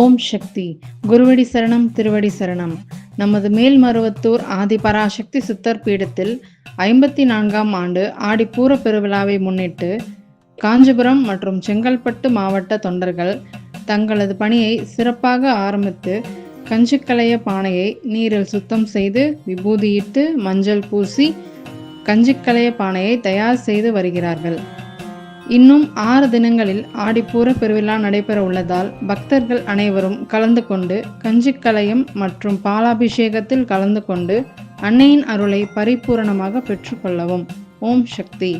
ஓம் சக்தி. குருவடி சரணம் திருவடி சரணம். நமது மேல்மருவத்தூர் ஆதிபராசக்தி சித்தர் பீடத்தில் ஐம்பத்தி நான்காம் ஆண்டு ஆடிப்பூர பெருவிழாவை முன்னிட்டு காஞ்சிபுரம் மற்றும் செங்கல்பட்டு மாவட்ட தொண்டர்கள் தங்களது பணியை சிறப்பாக ஆரம்பித்து கஞ்சிக்கலைய பானையை நீரில் சுத்தம் செய்து விபூதியிட்டு மஞ்சள் பூசி கஞ்சிக்கலைய பானையை தயார் செய்து வருகிறார்கள். இன்னும் ஆறு தினங்களில் ஆடிப்பூர பெருவிழா நடைபெற உள்ளதால் பக்தர்கள் அனைவரும் கலந்து கொண்டு கஞ்சிக்கலையம் மற்றும் பாலாபிஷேகத்தில் கலந்து கொண்டு அன்னையின் அருளை பரிபூரணமாக பெற்றுக்கொள்ளவும் ஓம் சக்தி.